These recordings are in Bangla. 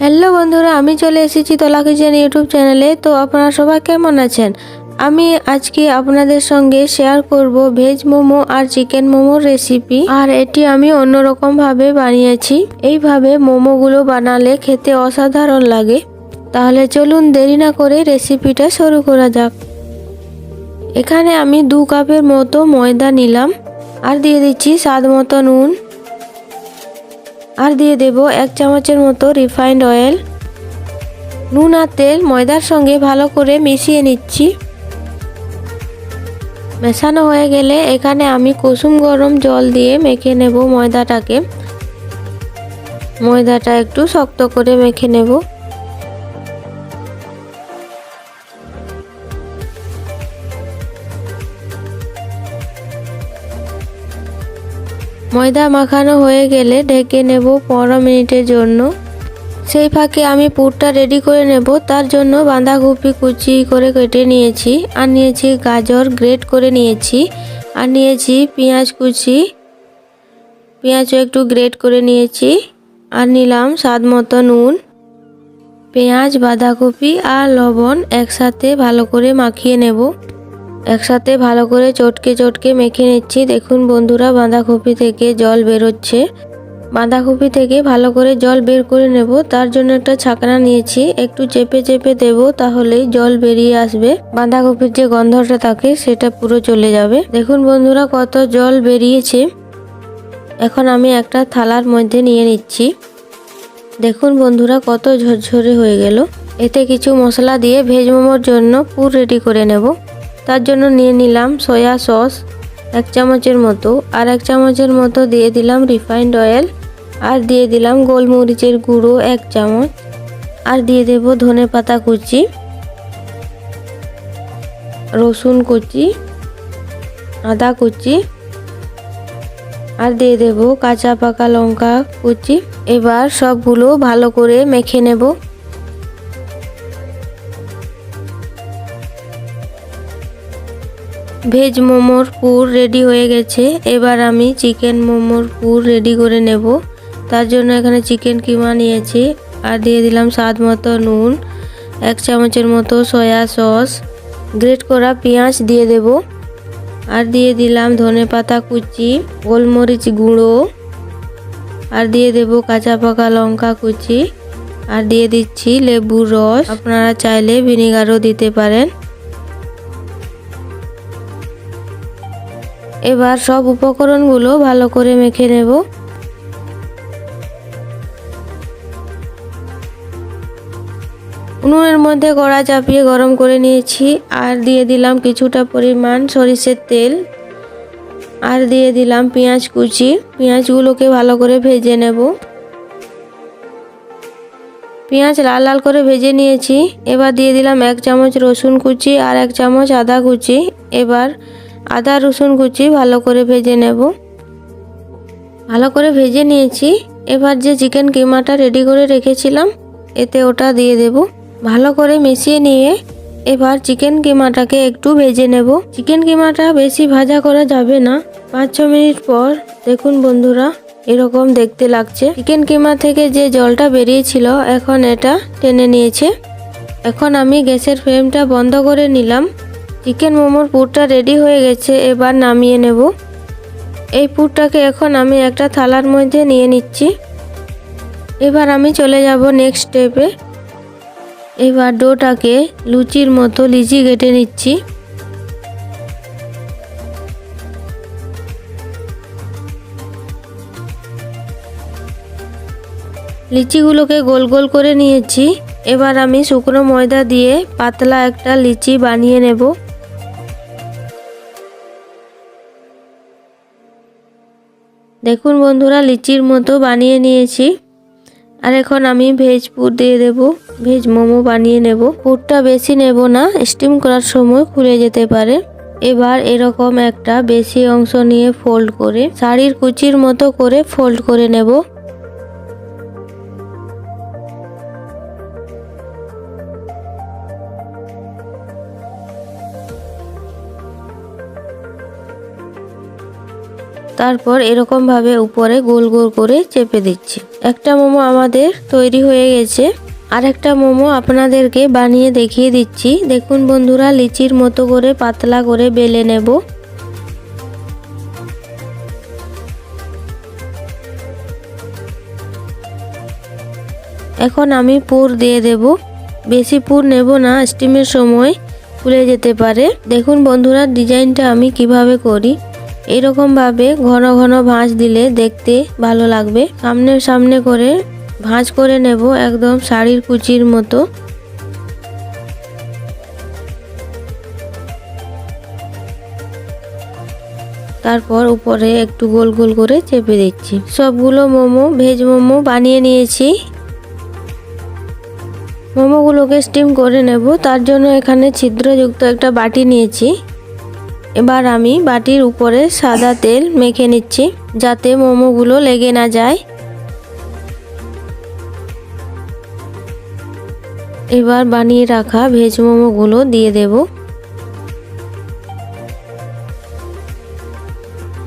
হ্যালো বন্ধুরা, আমি চলে এসেছি তোলা কিচেন ইউটিউব চ্যানেলে। তো আপনারা সবাই কেমন আছেন? আমি আজকে আপনাদের সঙ্গে শেয়ার করব ভেজ মোমো আর চিকেন মোমোর রেসিপি আর এটি আমি অন্যরকমভাবে বানিয়েছি। এইভাবে মোমোগুলো বানালে খেতে অসাধারণ লাগে। তাহলে চলুন দেরি না করে রেসিপিটা শুরু করা যাক। এখানে আমি দু কাপের মতো ময়দা নিলাম। আর দিয়ে দিচ্ছি স্বাদ মতো নুন। আর দিয়ে দেব এক চামচের মতো রিফাইন্ড অয়েল। নুন আর তেল ময়দার সঙ্গে ভালো করে মিশিয়ে নিচ্ছি। মেশানো হয়ে গেলে এখানে আমি কুসুম গরম জল দিয়ে মেখে নেব ময়দাটাকে। ময়দাটা একটু শক্ত করে মেখে নেব। ময়দা মাখানো হয়ে গেলে ঢেকে নেব পনেরো মিনিটের জন্য। সেই ফাঁকে আমি পুরটা রেডি করে নেব। তার জন্য বাঁধাকপি কুচি করে কেটে নিয়েছি। আর নিয়েছি গাজর গ্রেট করে নিয়েছি। আর নিয়েছি পেঁয়াজ কুচি। পেঁয়াজও একটু গ্রেট করে নিয়েছি। আর নিলাম স্বাদ মতো নুন, পেঁয়াজ, বাঁধাকপি আর লবণ একসাথে ভালো করে মাখিয়ে নেব। একসাথে ভালো করে চটকে চটকে মেখে নিচ্ছি। দেখুন বন্ধুরা, বাঁধাকপি থেকে জল বেরোচ্ছে। বাঁধাকপি থেকে ভালো করে জল বের করে নেব। তার জন্য একটা ছাকনা নিয়েছি। একটু চেপে চেপে দেব তাহলেই জল বেরিয়ে আসবে। বাঁধাকপির যে গন্ধটা থাকে, সেটা পুরো চলে যাবে। দেখুন বন্ধুরা, কত জল বেরিয়েছে। এখন আমি একটা থালার মধ্যে নিয়ে নিচ্ছি। দেখুন বন্ধুরা, কত ঝরঝরে হয়ে গেল। এতে কিছু মশলা দিয়ে ভেজ মোমোর জন্য পুর রেডি করে নেব। তার জন্য নিয়ে নিলাম সয়া সস এক চামচের মতো আর এক চামচের মতো দিয়ে দিলাম রিফাইন্ড অয়েল আর দিয়ে দিলাম গোলমরিচের গুঁড়ো এক চামচ আর দিয়ে দেব ধনে পাতা কুচি, রসুন কুচি, আদা কুচি আর দিয়ে দেব কাঁচা পাকা লঙ্কা কুচি। এবার সবগুলো ভালো করে মেখে নেব। ভেজ মোমোর পুর রেডি হয়ে গেছে। এবার আমি চিকেন মোমোর পুর রেডি করে নেব। তার জন্য এখানে চিকেন কিমা নিয়েছি। আর দিয়ে দিলাম স্বাদ মতো নুন, এক চামচের মতো সয়া সস গ্রেট করা পেঁয়াজ দিয়ে দেব। আর দিয়ে দিলাম ধনে পাতা কুচি, গোলমরিচ গুঁড়ো। আর দিয়ে দেব কাঁচা পাকা লঙ্কা কুচি। আর দিয়ে দিচ্ছি লেবুর রস। আপনারা চাইলে ভিনিগারও দিতে পারেন। এবার সব উপকরণগুলো ভালো করে মেখে নেব। উনুনের মধ্যে কড়া চাপিয়ে গরম করে নিয়েছি আর দিয়ে দিলাম কিছুটা পরিমাণ সরিষের তেল। আর দিয়ে দিলাম পেঁয়াজ কুচি। পেঁয়াজগুলোকে ভালো করে ভেজে নেব। পেঁয়াজ লাল লাল করে ভেজে নিয়েছি। এবার দিয়ে দিলাম এক চামচ রসুন কুচি আর এক চামচ আদা কুচি। এবার আদা, রসুন কুচি ভালো করে ভেজে নেব। ভালো করে ভেজে নিয়েছি। এবার যে চিকেন কিমাটা রেডি করে রেখেছিলাম, এতে ওটা দিয়ে দেব। ভালো করে মিশিয়ে নিয়ে এবার চিকেন কিমাটাকে একটু ভেজে নেব। চিকেন কিমাটা বেশি ভাজা করা যাবে না। পাঁচ, ছ মিনিট পর দেখুন বন্ধুরা, এরকম দেখতে লাগছে। চিকেন কিমা থেকে যে জলটা বেরিয়েছিল, এখন এটা টেনে নিয়েছে। এখন আমি গ্যাসের ফ্লেমটা বন্ধ করে নিলাম। চিকেন মোমোর পুরটা রেডি হয়ে গেছে, এবার নামিয়ে নেব। এই পুরটাকে এখন আমি একটা থালার মধ্যে নিয়ে নিচ্ছি। এবার আমি চলে যাব নেক্সট স্টেপে এবার ডোটাকে লুচির মতো লিচি কেটে নিচ্ছি। লিচিগুলোকে গোল গোল করে নিয়েছি। এবার আমি শুকনো ময়দা দিয়ে পাতলা একটা লিচি বানিয়ে নেব। দেখুন বন্ধুরা, লিচির মতো বানিয়ে নিয়েছি। আর এখন আমি ভেজ পুর দিয়ে দেব, ভেজ মোমো বানিয়ে নেব। পুরটা বেশি নেব না স্টিম করার সময় খুলে যেতে পারে। এবার এরকম একটা বেশি অংশ নিয়ে ফোল্ড করে, শাড়ির কুচির মতো করে ফোল্ড করে নেব। তারপর এরকম ভাবে উপরে গোল গোল করে চেপে দিচ্ছি। একটা মোমো আমাদের তৈরি হয়ে গেছে। আর একটা মোমো আপনাদেরকে বানিয়ে দেখিয়ে দিচ্ছি। দেখুন বন্ধুরা, লিচির মতো করে, পাতলা করে বেলে নেব। এখন আমি পুর দিয়ে দেব। বেশি পুর নেব না, স্টিমের সময় ফুলে যেতে পারে। দেখুন বন্ধুরা, ডিজাইনটা আমি কীভাবে করি। এরকম ভাবে ঘন ঘন ভাঁজ দিলে দেখতে ভালো লাগবে। সামনে সামনে করে ভাঁজ করে নেব একদম শাড়ির কুচির মতো। তারপর উপরে একটু গোল গোল করে চেপে দিচ্ছি। সবগুলো মোমো, ভেজ মোমো বানিয়ে নিয়েছি। মোমোগুলোকে স্টিম করে নেব। তার জন্য এখানে ছিদ্রযুক্ত একটা বাটি নিয়েছি। এবার আমি বাটির উপরে সাদা তেল মেখে নিচ্ছি, যাতে মোমোগুলো লেগে না যায়। এবার বানিয়ে রাখা ভেজ মোমোগুলো দিয়ে দেব।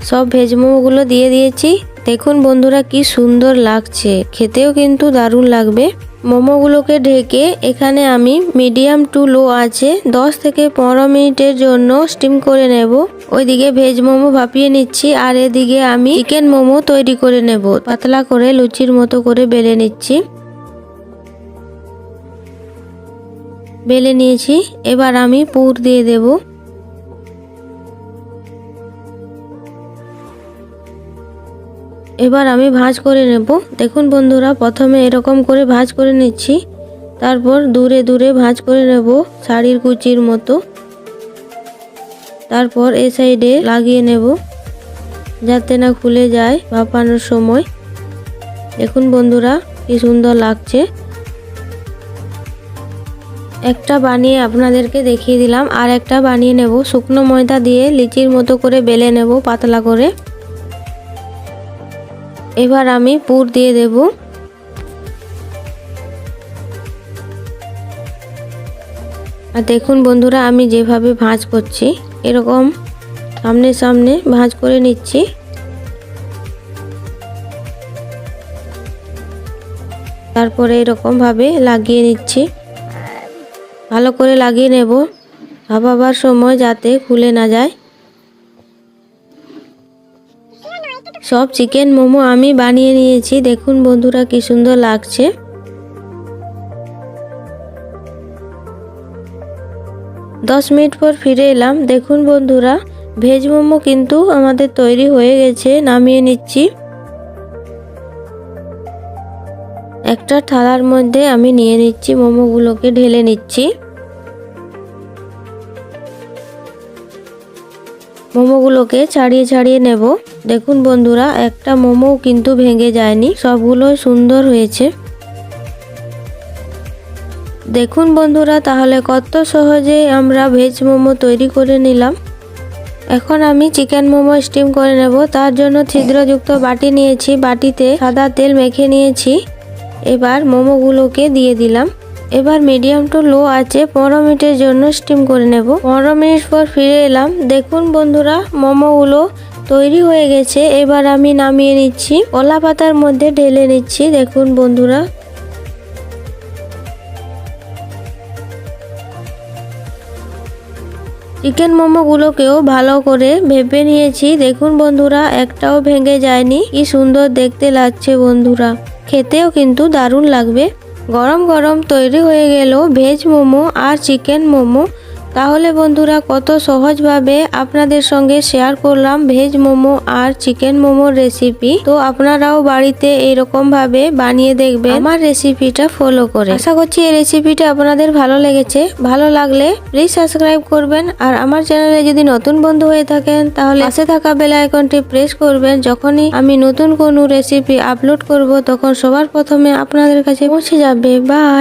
সব ভেজ মোমোগুলো দিয়ে দিয়েছি। দেখুন বন্ধুরা কি সুন্দর লাগছে। খেতেও কিন্তু দারুণ লাগবে। মোমোগুলোকে ঢেকে এখানে আমি মিডিয়াম টু লো আছে 10 থেকে পনেরো মিনিটের জন্য স্টিম করে নেব। ওইদিকে ভেজ মোমো ভাপিয়ে নিচ্ছি, আর এদিকে আমি চিকেন মোমো তৈরি করে নেব। পাতলা করে লুচির মতো করে বেলে নিচ্ছি। বেলে নিয়েছি, এবার আমি পুর দিয়ে দেবো। এবার আমি ভাঁজ করে নেব। দেখুন বন্ধুরা, প্রথমে এরকম করে ভাঁজ করে নিচ্ছি। তারপর দূরে দূরে ভাঁজ করে নেব শাড়ির কুচির মতো। তারপর এ সাইডে লাগিয়ে নেব, যাতে না খুলে যায় ভাপানোর সময়। দেখুন বন্ধুরা, কি সুন্দর লাগছে। একটা বানিয়ে আপনাদেরকে দেখিয়ে দিলাম, আর একটা বানিয়ে নেব। শুকনো ময়দা দিয়ে লিচির মতো করে বেলে নেব, পাতলা করে। এবার আমি পুর দিয়ে দেব। আর দেখুন বন্ধুরা, আমি যেভাবে ভাঁজ করছি, এরকম সামনে সামনে ভাঁজ করে নিচ্ছি। তারপরে এরকম ভাবে লাগিয়ে নিচ্ছি। ভালো করে লাগিয়ে নেব। ভাবাবার সময় যাতে খুলে না যায়। সব চিকেন মোমো আমি বানিয়ে নিয়েছি। দেখুন বন্ধুরা কি সুন্দর লাগছে। দশ মিনিট পর ফিরে এলাম। দেখুন বন্ধুরা, ভেজ মোমো কিন্তু আমাদের তৈরি হয়ে গেছে, নামিয়ে নিচ্ছি। একটা থালার মধ্যে আমি নিয়ে নিচ্ছি, মোমোগুলোকে ঢেলে নিচ্ছি। মোমোগুলোকে ছাড়িয়ে ছাড়িয়ে নেব। দেখুন বন্ধুরা, একটা মোমো কিন্তু ভেঙে যায়নি, সবগুলো সুন্দর হয়েছে। দেখুন বন্ধুরা, তাহলে কত সহজেই আমরা ভেজ মোমো তৈরি করে নিলাম। এখন আমি চিকেন মোমো স্টিম করে নেব, তার জন্য ছিদ্রযুক্ত বাটি নিয়েছি, বাটিতে সাদা তেল মেখে নিয়েছি। এবার মোমোগুলোকে দিয়ে দিলাম। এবার মিডিয়াম টু লো আছে, পনেরো মিনিটের জন্য স্টিম করে নেব। পনেরো মিনিট পর ফিরে এলাম। দেখুন বন্ধুরা, মোমোগুলো তৈরি হয়ে গেছে। এবার আমি নামিয়ে নিচ্ছি। কলা পাতার মধ্যে ঢেলে নিচ্ছি। দেখুন বন্ধুরা। চিকেন মোমোগুলোকেও ভালো করে ভেপে নিয়েছি। দেখুন বন্ধুরা, একটাও ভেঙে যায়নি। কি সুন্দর দেখতে লাগছে বন্ধুরা। খেতেও কিন্তু দারুণ লাগবে। গরম গরম তৈরি হয়ে গেল ভেজ মোমো আর চিকেন মোমো। তাহলে বন্ধুরা কত সহজভাবে আপনাদের সঙ্গে শেয়ার করলাম ভেজ মোমো আর চিকেন মোমোর রেসিপি তো আপনারাও বাড়িতে এইরকম ভাবে বানিয়ে দেখবেন। আমার রেসিপিটা ফলো করে। আশা করছি এই রেসিপিটা আপনাদের ভালো লেগেছে। ভালো লাগলে প্লিজ সাবস্ক্রাইব করবেন। আর আমার চ্যানেলে যদি নতুন বন্ধু হয়ে থাকেন, তাহলে পাশে থাকা বেল আইকনটি প্রেস করবেন। যখনই আমি নতুন কোনো রেসিপি আপলোড করব, তখন সবার প্রথমে আপনাদের কাছে পৌঁছে যাবে। বাই